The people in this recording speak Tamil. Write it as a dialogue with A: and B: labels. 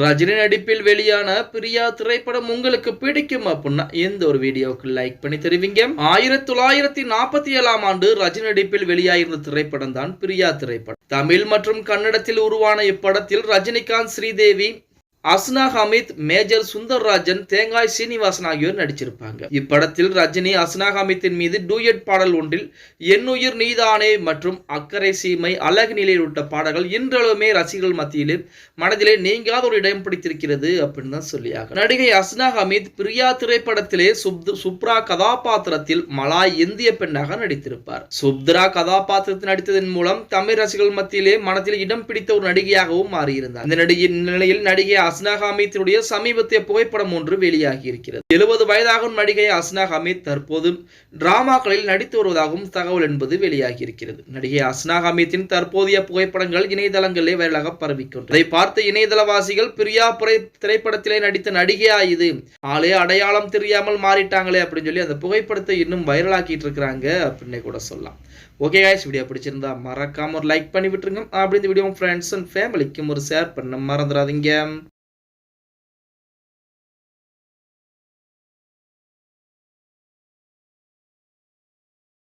A: ரஜினி நடிப்பில் வெளியான பிரியா திரைப்படம் உங்களுக்கு பிடிக்கும் அப்படின்னா எந்த ஒரு வீடியோவுக்கு லைக் பண்ணி தெரிவிங்க. ஆயிரத்தி தொள்ளாயிரத்தி நாற்பத்தி ஏழாம் ஆண்டு ரஜினி நடிப்பில் வெளியாயிருந்த திரைப்படம் தான் பிரியா திரைப்படம். தமிழ் மற்றும் கன்னடத்தில் உருவான இப்படத்தில் ரஜினிகாந்த் ஸ்ரீதேவி அஸ்னா ஹமீத் மேஜர் சுந்தர் ராஜன் தேங்காய் சீனிவாசன் ஆகியோர் நடிச்சிருப்பாங்க. இப்படத்தில் ரஜினி அஸ்னா ஹமீத்தின் மீது டூயட் பாடல் ஒன்றில் என்னுயிர் நீதானே மற்றும் அக்கறை சீமை அழகு நிலையில் உள்ள பாடல்கள் இன்றளவுமே ரசிகர்கள் மத்தியிலே மனதிலே நீங்காத ஒரு இடம் பிடித்திருக்கிறது அப்படின்னு தான் சொல்லியாக நடிகை அஸ்னா ஹமீத் பிரியா திரைப்படத்திலே சுப் சுப்ரா கதாபாத்திரத்தில் மலாய் இந்திய பெண்ணாக நடித்திருப்பார். சுப்ரா கதாபாத்திரத்தில் நடித்ததன் மூலம் தமிழ் ரசிகர்கள் மத்தியிலே மனதில் இடம் பிடித்த ஒரு நடிகையாகவும் மாறியிருந்தார். இந்த நடிகையின் நிலையில் நடிகை அஸ்னா ஹமீத்தினுடைய சமீபத்திய புகைப்படம் ஒன்று வெளியாகி இருக்கிறது எழுபது வயதாகும் நடிகை அஸ்னா ஹமீத் தற்போது டிராமாக்களில் நடித்து வருவதாகவும் தகவல் என்பது வெளியாகி இருக்கிறது நடிகை அஸ்னா ஹமீத்தின் தற்போதைய புகைப்படங்கள் இணையதளங்களிலே வைரலாக பரவிக்கொண்டு அதை பார்த்த இணையதளவாசிகள் பிரியா புரை திரைப்படத்திலே நடித்த நடிகையா இது? ஆளே அடையாளம் தெரியாமல் மாறிட்டாங்களே அப்படின்னு சொல்லி அந்த புகைப்படத்தை இன்னும் வைரலாக்கிட்டு இருக்கிறாங்க அப்படின்னே கூட சொல்லலாம். ஓகே காய்ஸ் வீடியோ பிடிச்சிருந்தா மறக்காம ஒரு லைக் பண்ணி விட்டுருங்க. அப்படி இந்த வீடியோ ஃப்ரெண்ட்ஸ் அண்ட் ஃபேமிலிக்கும் ஒரு ஷேர் பண்ண மறந்துடாதீங்க.